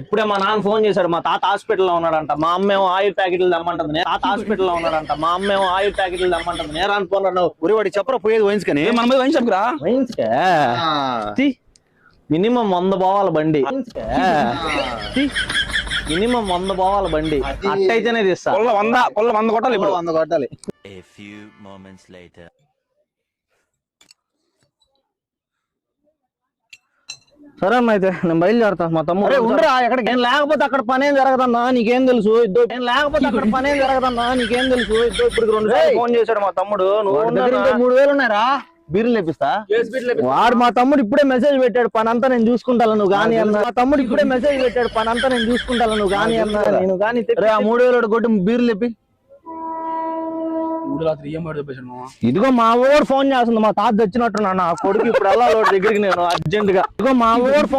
ఇప్పుడే మా నాన్న ఫోన్ చేశాడు మా తాత హాస్పిటల్లో ఉన్నాడంట. మా అమ్మేమో ఆయిల్ ప్యాకెట్లు తెమ్మంటుంది. తాత హాస్పిటల్లో ఉన్నాడంట. మా అమ్మేమో ఆయిల్ ప్యాకెట్లు తెమ్మంటుంది. నేరా అనుకున్నాను వాడికి చెప్పరా పోయేది వహించుకొని మన మీద వైన్ షాప్ రా మినిమం వంద పోవాలి బండి. మినిమం వంద పోవాలి బండి. అట్టయితేనే తీస్తా. కొల్ల వంద కొల్ల వంద కొట్టాలి ఇప్పుడు. వంద కొట్టాలి. సరే అన్న అయితే నేను బయలుదేరతా. మా తమ్ముడు ఉండరా ఎక్కడికి? నేను లేకపోతే అక్కడ పనేం జరగదన్నా నీకేం తెలుసు? ఇద్దో నేను లేకపోతే అక్కడ పనేం జరగదన్నా నీకేం తెలుసు? ఇద్దో ఇప్పుడు రెండు ఫోన్ చేశాడు మా తమ్ముడు. నువ్వు మూడు వేలు ఉన్నారా బీర్లు లేపిస్తా. వాడు మా తమ్ముడు ఇప్పుడే మెసేజ్ పెట్టాడు పని అంతా నేను చూసుకుంటాను నువ్వు గానీ అన్న. మా తమ్ముడు ఇప్పుడే మెసేజ్ పెట్టాడు పని అంతా నేను చూసుకుంటాను నువ్వు గానీ అన్న నేను గానీ మూడు వేలు కొట్టి బీర్లు లేపి. మూడు రాత్రి ఈఎంఐ చెప్పేసాడు మామ? ఇదిగో మా ఊరు ఫోన్ చేస్తుంది మా తాత తెచ్చినట్టు నా కొడుకు ఇప్పుడు వెళ్ళాలి దగ్గరికి నేను అర్జెంట్గా. ఇదిగో మా ఊరు ఫోన్